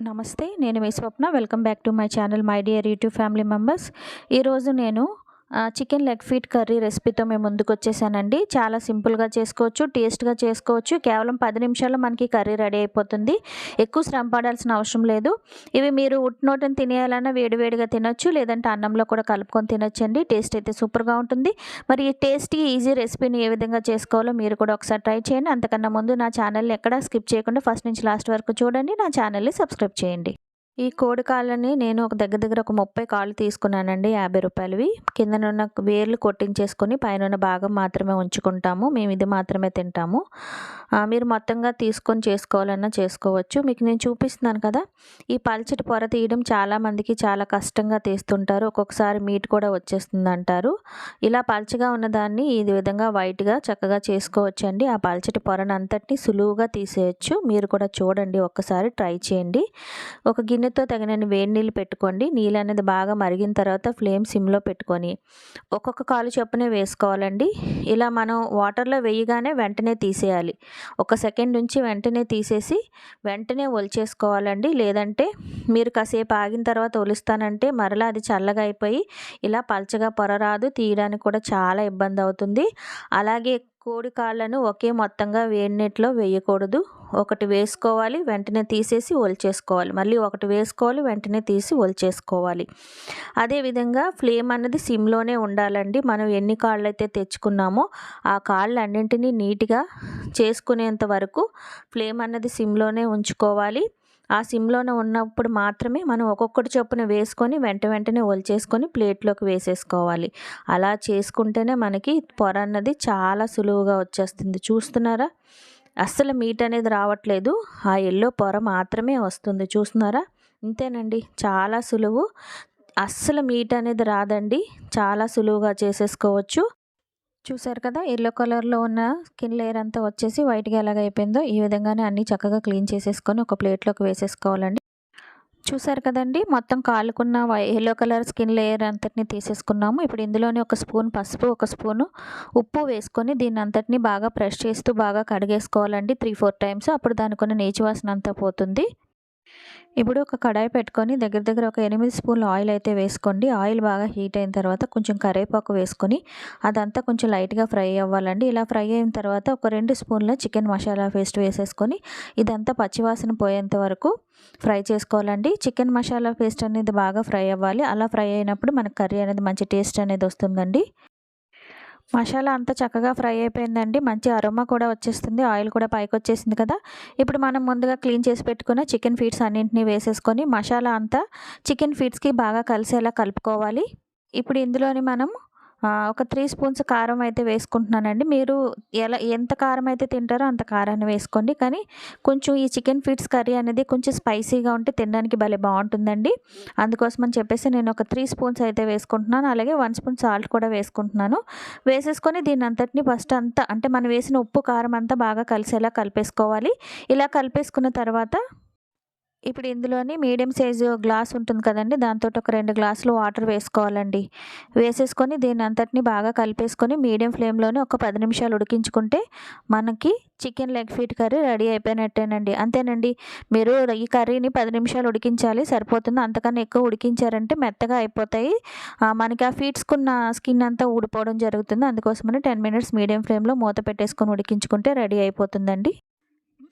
నమస్తే నేను మీ Swapna. Welcome back to my channel my dear YouTube family members. ఈరోజు నేను చికెన్ లెగ్ ఫీట్ కర్రీ రెసిపీతో మేము ముందుకు వచ్చేసానండి. చాలా సింపుల్గా చేసుకోవచ్చు టేస్ట్గా చేసుకోవచ్చు. కేవలం పది నిమిషాల్లో మనకి కర్రీ రెడీ అయిపోతుంది. ఎక్కువ శ్రమ పడాల్సిన అవసరం లేదు. ఇవి మీరు ఉట్నోటని తినేయాలన్నా వేడివేడిగా తినొచ్చు లేదంటే అన్నంలో కూడా కలుపుకొని తినొచ్చండి. టేస్ట్ అయితే సూపర్గా ఉంటుంది. మరి ఈ టేస్టీ ఈజీ రెసిపీని ఏ విధంగా చేసుకోవాలో మీరు కూడా ఒకసారి ట్రై చేయండి. అంతకన్నా ముందు నా ఛానల్ని ఎక్కడా స్కిప్ చేయకుండా ఫస్ట్ నుంచి లాస్ట్ వరకు చూడండి. నా ఛానల్ని సబ్స్క్రైబ్ చేయండి. ఈ కోడి కాళ్ళని నేను ఒక దగ్గర దగ్గర ఒక ముప్పై కాళ్ళు తీసుకున్నానండి యాభై రూపాయలవి. కిందనున్న వేర్లు కొట్టించేసుకొని పైన భాగం మాత్రమే ఉంచుకుంటాము. మేము ఇది మాత్రమే తింటాము. మీరు మొత్తంగా తీసుకొని చేసుకోవాలన్నా చేసుకోవచ్చు. మీకు నేను చూపిస్తున్నాను కదా ఈ పల్చటి పొర తీయడం చాలామందికి చాలా కష్టంగా తీస్తుంటారు. ఒక్కొక్కసారి మీట్ కూడా వచ్చేస్తుంది అంటారు ఇలా పల్చగా ఉన్నదాన్ని ఈ విధంగా వైట్గా చక్కగా చేసుకోవచ్చండి. ఆ పల్చటి పొరను అంతటిని సులువుగా తీసేయచ్చు. మీరు కూడా చూడండి ఒక్కసారి ట్రై చేయండి. ఒక గిన్నె గిన్నెతో తగినన్ని వేడి నీళ్ళు పెట్టుకోండి. నీళ్ళు అనేది బాగా మరిగిన తర్వాత ఫ్లేమ్ సిమ్లో పెట్టుకొని ఒక్కొక్క కాలు చొప్పునే వేసుకోవాలండి. ఇలా మనం వాటర్లో వేయగానే వెంటనే తీసేయాలి. ఒక సెకండ్ నుంచి వెంటనే తీసేసి వెంటనే ఒలిచేసుకోవాలండి. లేదంటే మీరు కాసేపు ఆగిన తర్వాత ఒలుస్తానంటే మరలా అది చల్లగా అయిపోయి ఇలా పలచగా పొర రాదు తీయడానికి కూడా చాలా ఇబ్బంది అవుతుంది. అలాగే కోడి కాళ్ళను ఒకే మొత్తంగా వేడి నీటిలో వేయకూడదు. ఒకటి వేసుకోవాలి వెంటనే తీసేసి ఒలిచేసుకోవాలి. మళ్ళీ ఒకటి వేసుకోవాలి వెంటనే తీసి ఒలిచేసుకోవాలి. అదేవిధంగా ఫ్లేమ్ అన్నది సిమ్లోనే ఉండాలండి. మనం ఎన్ని కాళ్ళు అయితే తెచ్చుకున్నామో ఆ కాళ్ళు అన్నింటినీ నీట్గా చేసుకునేంత వరకు ఫ్లేమ్ అన్నది సిమ్లోనే ఉంచుకోవాలి. ఆ సిమ్లోనే ఉన్నప్పుడు మాత్రమే మనం ఒక్కొక్కటి చొప్పున వేసుకొని వెంట వెంటనే ఒలిచేసుకొని ప్లేట్లోకి వేసేసుకోవాలి. అలా చేసుకుంటేనే మనకి పొర అన్నది చాలా సులువుగా వచ్చేస్తుంది. చూస్తున్నారా? అస్సలు మీట్ అనేది రావట్లేదు. ఆ ఎల్లో పొర మాత్రమే వస్తుంది. చూస్తున్నారా? ఇంతేనండి. చాలా సులువు. అస్సలు మీట్ అనేది రాదండి. చాలా సులువుగా చేసేసుకోవచ్చు. చూసారు కదా? ఎల్లో కలర్లో ఉన్న స్కిన్ లేయర్ అంతా వచ్చేసి వైట్గా ఎలాగైపోయిందో ఈ విధంగానే అన్నీ చక్కగా క్లీన్ చేసేసుకొని ఒక ప్లేట్లోకి వేసేసుకోవాలండి. చూసారు కదండి? మొత్తం కాలుకున్న ఎల్లో కలర్ స్కిన్ లేయర్ అంతటిని తీసేసుకున్నాము. ఇప్పుడు ఇందులోనే ఒక స్పూన్ పసుపు ఒక స్పూను ఉప్పు వేసుకొని దీన్ని అంతటిని బాగా ప్రెష్ చేస్తూ బాగా కడిగేసుకోవాలండి త్రీ ఫోర్ టైమ్స్. అప్పుడు దానికి ఉన్న నీచు వాసన అంతా పోతుంది. ఇప్పుడు ఒక కడాయి పెట్టుకొని దగ్గర దగ్గర ఒక ఎనిమిది స్పూన్లు ఆయిల్ అయితే వేసుకోండి. ఆయిల్ బాగా హీట్ అయిన తర్వాత కొంచెం కరివేపాకు వేసుకొని అదంతా కొంచెం లైట్గా ఫ్రై అవ్వాలండి. ఇలా ఫ్రై అయిన తర్వాత ఒక రెండు స్పూన్ల చికెన్ మసాలా పేస్ట్ వేసేసుకొని ఇదంతా పచ్చివాసన పోయేంత వరకు ఫ్రై చేసుకోవాలండి. చికెన్ మసాలా పేస్ట్ అనేది బాగా ఫ్రై అవ్వాలి. అలా ఫ్రై అయినప్పుడు మనకు కర్రీ అనేది మంచి టేస్ట్ అనేది వస్తుందండి. మసాలా అంతా చక్కగా ఫ్రై అయిపోయిందండి. మంచి అరోమా కూడా వచ్చేస్తుంది. ఆయిల్ కూడా పైకి వచ్చేసింది కదా. ఇప్పుడు మనం ముందుగా క్లీన్ చేసి పెట్టుకున్న చికెన్ ఫీడ్స్ అన్నింటినీ వేసేసుకొని మసాలా అంతా చికెన్ ఫీడ్స్కి బాగా కలిసేలా కలుపుకోవాలి. ఇప్పుడు ఇందులోని మనం ఒక త్రీ స్పూన్స్ కారం అయితే వేసుకుంటున్నానండి. మీరు ఎలా ఎంత కారం అయితే తింటారో అంత కారాన్ని వేసుకోండి. కానీ కొంచెం ఈ చికెన్ ఫీడ్స్ కర్రీ అనేది కొంచెం స్పైసీగా ఉంటే తినడానికి భలే బాగుంటుందండి. అందుకోసం అని చెప్పేసి నేను ఒక త్రీ స్పూన్స్ అయితే వేసుకుంటున్నాను. అలాగే వన్ స్పూన్ సాల్ట్ కూడా వేసుకుంటున్నాను. వేసేసుకొని దీన్ని అంతటిని ఫస్ట్ అంతా అంటే మనం వేసిన ఉప్పు కారం అంతా బాగా కలిసేలా కలిపేసుకోవాలి. ఇలా కలిపేసుకున్న తర్వాత ఇప్పుడు ఇందులోని మీడియం సైజు గ్లాస్ ఉంటుంది కదండి దాంతో ఒక రెండు గ్లాసులు వాటర్ వేసుకోవాలండి. వేసేసుకొని దీన్ని అంతటిని బాగా కలిపేసుకొని మీడియం ఫ్లేమ్లోనే ఒక పది నిమిషాలు ఉడికించుకుంటే మనకి chicken leg feet curry ready అయిపోయినట్టేనండి. అంతేనండి మీరు ఈ కర్రీని పది నిమిషాలు ఉడికించాలి సరిపోతుంది. అంతకన్నా ఎక్కువ ఉడికించారంటే మెత్తగా అయిపోతాయి. మనకి ఆ ఫీట్స్కున్న స్కిన్ అంతా ఊడిపోవడం జరుగుతుంది. అందుకోసమని టెన్ మినిట్స్ మీడియం ఫ్లేమ్లో మూత పెట్టేసుకొని ఉడికించుకుంటే రెడీ అయిపోతుందండి.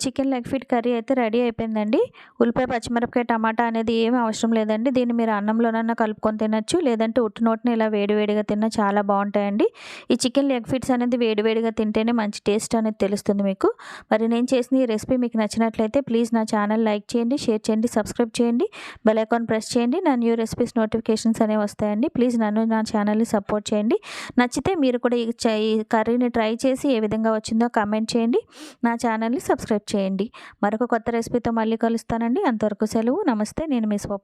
చికెన్ లెగ్ ఫీట్ కర్రీ అయితే రెడీ అయిపోయిందండి. ఉల్లిపాయ పచ్చిమిరపకాయ టమాటా అనేది ఏమీ అవసరం లేదండి. దీన్ని మీరు అన్నంలోనన్నా కలుపుకొని తినచ్చు. లేదంటే ఉట్టునోటిని ఇలా వేడివేడిగా తిన్నా చాలా బాగుంటాయండి. ఈ చికెన్ లెగ్ ఫిట్స్ అనేది వేడివేడిగా తింటేనే మంచి టేస్ట్ అనేది తెలుస్తుంది మీకు. మరి నేను చేసిన ఈ రెసిపీ మీకు నచ్చినట్లయితే ప్లీజ్ నా ఛానల్ లైక్ చేయండి షేర్ చేయండి సబ్స్క్రైబ్ చేయండి బెల్ ఐకాన్ ప్రెస్ చేయండి. నా న్యూ రెసిపీస్ నోటిఫికేషన్స్ అనేవి వస్తాయండి. ప్లీజ్ నన్ను నా ఛానల్ని సపోర్ట్ చేయండి. నచ్చితే మీరు కూడా ఈ కర్రీని ట్రై చేసి ఏ విధంగా వచ్చిందో కామెంట్ చేయండి. నా ఛానల్ని సబ్స్క్రైబ్ చేయండి. మరొక కొత్త రెసిపీతో మళ్ళీ కలుస్తానండి. అంతవరకు సెలవు. నమస్తే. నేను మీ స్వప్